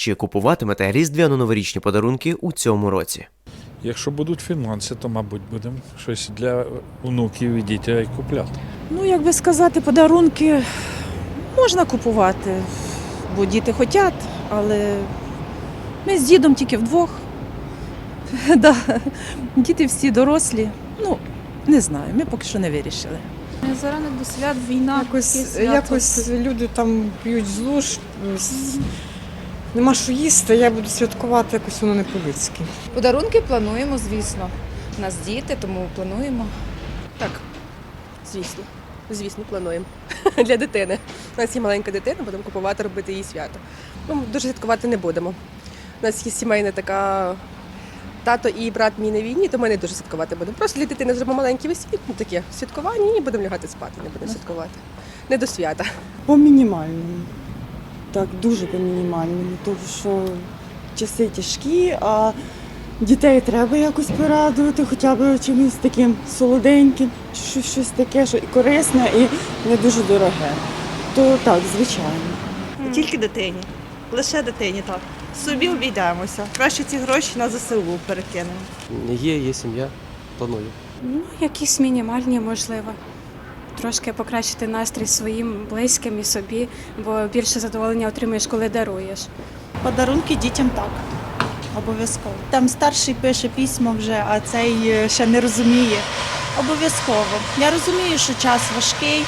Чи купуватимете різдвяно-новорічні подарунки у цьому році? Якщо будуть фінанси, то, мабуть, будемо щось для внуків і дітей купляти. Ну, як би сказати, подарунки можна купувати, бо діти хочуть, але ми з дідом тільки вдвох. Да. Діти всі дорослі. Ну, не знаю, ми поки що не вирішили. Зарано до свят війна. Якось, якось люди там п'ють злу, ж, с- нема що їсти, я буду святкувати якось воно не по-людськи. Подарунки плануємо, звісно. У нас діти, тому плануємо. Так, звісно. Звісно, плануємо. Для дитини. У нас є маленька дитина, будемо купувати, робити їй свято. Ну, дуже святкувати не будемо. У нас є сімейна така. Тато і брат мій на війні, то ми не дуже святкувати будемо. Просто для дитини зробимо маленьке весілля, ну, таке святкування і будемо лягати спати, не будемо святкувати. Не до свята. По мінімальному. Так, дуже по мінімальному, тому що часи тяжкі, а дітей треба якось порадувати, хоча б чимось таким солоденьким, щось, щось таке, що і корисне, і не дуже дороге. То так, звичайно. Тільки дитині. Лише дитині, так. Собі обійдемося. Краще ці гроші на ЗСУ перекинемо. Є, є сім'я, планую. Ну, якісь мінімальні, можливо. Трошки покращити настрій своїм близьким і собі, бо більше задоволення отримуєш, коли даруєш. Подарунки дітям так. Обов'язково. Там старший пише письмо вже, а цей е, ще не розуміє. Обов'язково. Я розумію, що час важкий,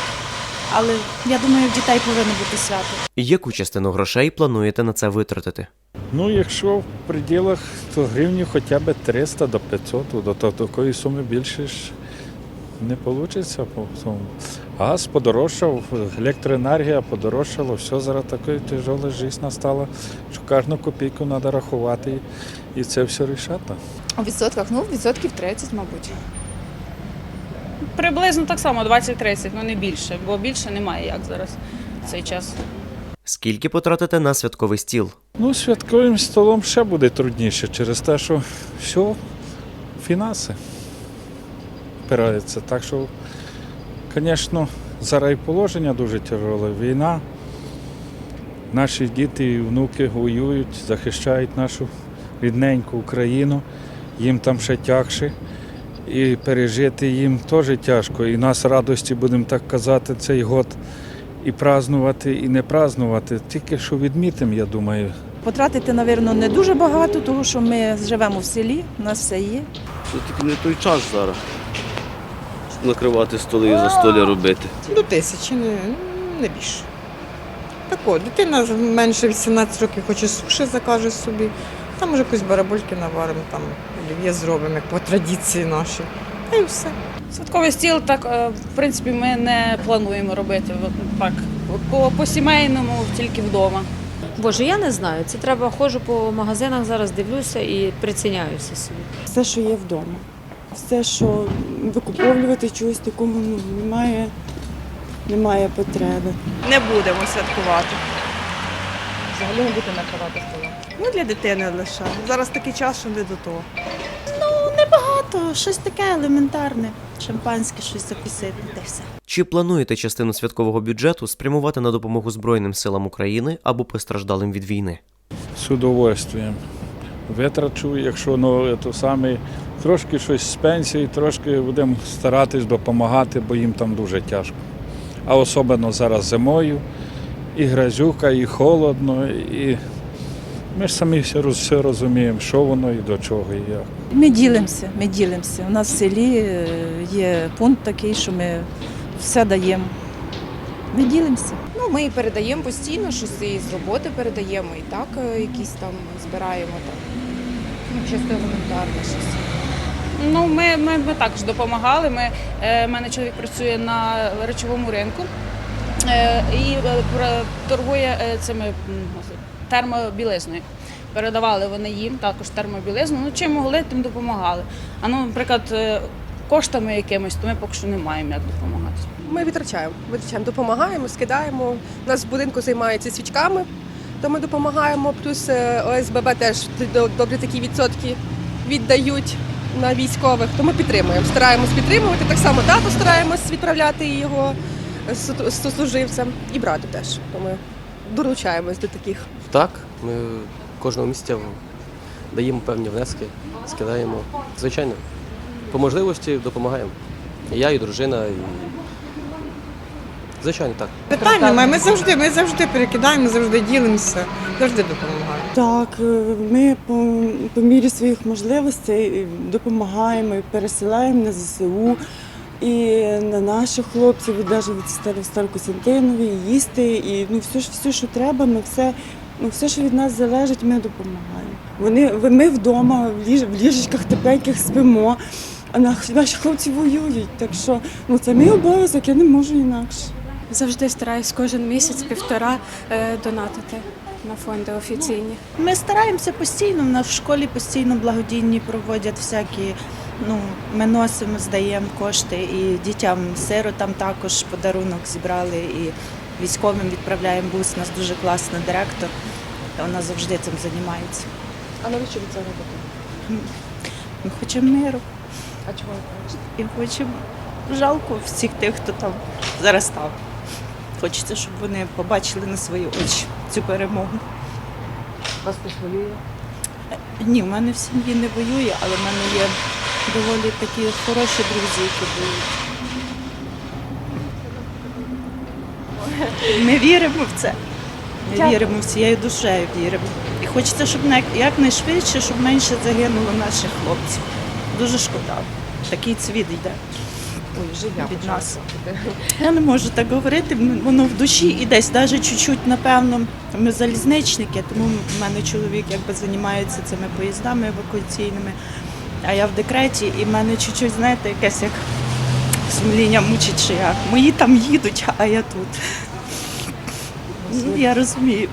але я думаю, в дітей повинно бути свято. Яку частину грошей плануєте на це витратити? Ну, якщо в пределах, то гривні хоча б 300 до 500, до такої суми більше ж не вийде. Газ подорожчав, електроенергія подорожчала, все зараз така тяжела життя настала, що кожну копійку треба рахувати і це все рішати. У відсотках, ну, відсотків 30, мабуть. Приблизно так само 20-30, ну не більше, бо більше немає як зараз в цей час. Скільки потратите на святковий стіл? Ну, святковим столом ще буде трудніше через те, що все, фінанси впираються. Так що, звісно, зараз і положення дуже тяжеле. Війна. Наші діти і внуки воюють, захищають нашу рідненьку Україну. Їм там ще тягше. І пережити їм теж тяжко. І нас радості, будемо так казати, цей год і празнувати, і не празнувати. Тільки що відмітимо, я думаю, Потратити, напевно, не дуже багато, тому що ми живемо в селі, у нас все є. Все-таки не той час зараз. Накривати столи і за столи робити. До тисячі, не, не більше. Тако, дитина менше 18 років хоче суші закаже собі. Там може якусь барабульки наваримо, там олів'є зробимо, як по традиції нашій. Та й все. Святковий стіл, так, е, в принципі, ми не плануємо робити. Так, по, по сімейному, тільки вдома. Боже, я не знаю. Це треба ходжу по магазинах зараз, дивлюся і приціняюся собі. Все, що є вдома. Все, що викуповувати чогось такого ну, немає, немає потреби. Не будемо святкувати. Взагалі не будемо накривати стола. Ну, для дитини лише. Зараз такий час, що не до того. Ну, Небагато, щось таке елементарне. Шампанське, щось закусити, та й все. Чи плануєте частину святкового бюджету спрямувати на допомогу Збройним силам України або постраждалим від війни? з удовольствием. Витрачу, якщо ну, то саме, трошки щось з пенсії, трошки будемо старатись допомагати, бо їм там дуже тяжко. А особливо зараз зимою, і грязюка, і холодно, і ми ж самі все, все розуміємо, що воно і до чого, і як. Ми ділимося, ми ділимося. У нас в селі е, є пункт такий, що ми все даємо. Ми ділимося. Ну, ми і передаємо постійно, щось і з роботи передаємо, і так е, якісь там збираємо там. Ну, чисто елементарне щось. Ну, ми, ми, ми також допомагали. Ми, е, мене чоловік працює на речовому ринку е, і е, торгує е, цими термобілизною. Передавали вони їм також термобілизну. Ну, чим могли, тим допомагали. А ну, наприклад, е, коштами якимось, то ми поки що не маємо як допомагати. Ми відрачаємо, витрачаємо, допомагаємо, скидаємо. У нас в будинку займаються свічками, то ми допомагаємо. Плюс е, ОСББ теж до- добрі такі відсотки віддають на військових. То ми підтримуємо. Стараємось підтримувати. Так само тато стараємось відправляти його сослуживцям і брату теж. То ми долучаємось до таких. Так, ми кожного місяця даємо певні внески, скидаємо. Звичайно, по можливості допомагаємо. І я, і дружина, і. Звичайно, так. Питань немає. Ми завжди, ми завжди перекидаємо, завжди ділимося, завжди допомагаємо. Так, е, ми по, по мірі своїх можливостей е, допомагаємо і пересилаємо на ЗСУ і на наших хлопців, і навіть від Стар- Старокостянтинові, і їсти, і ну, все, ж- все, що треба, ми все, ну, все, що від нас залежить, ми допомагаємо. Вони, ви- ми вдома в, ліж, в ліжечках тепленьких спимо, а наш- наші хлопці воюють. Так що ну, це мій обов'язок, я не можу інакше. Завжди стараюсь кожен місяць півтора е, донатити на фонди офіційні. Ми стараємося постійно, в нас в школі постійно благодійні проводять всякі. Ну, ми носимо, здаємо кошти і дітям сиротам також подарунок зібрали і військовим відправляємо бус. У нас дуже класний директор. Вона завжди цим займається. А навіщо ви це робите? Ми хочемо миру А чого ви кажете? і хочемо жалко всіх тих, хто там зараз там. Хочеться, щоб вони побачили на свої очі цю перемогу. Вас хтось воює? Ні, в мене в сім'ї не воює, але в мене є доволі такі хороші друзі, які воюють. Ми віримо в це. Ми Дякую. віримо всією душею віримо. І хочеться, щоб якнайшвидше, щоб менше загинуло наших хлопців. Дуже шкода. Такий цвіт йде від нас. Я не можу так говорити, воно в душі і десь навіть чуть-чуть, напевно, ми залізничники, тому в мене чоловік якби займається цими поїздами евакуаційними, а я в декреті, і в мене чуть-чуть, знаєте, якесь як сумління мучить, що я. Мої там їдуть, а я тут. Ну, Я розумію.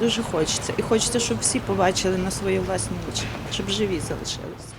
Дуже хочеться. І хочеться, щоб всі побачили на свої власні очі, щоб живі залишилися.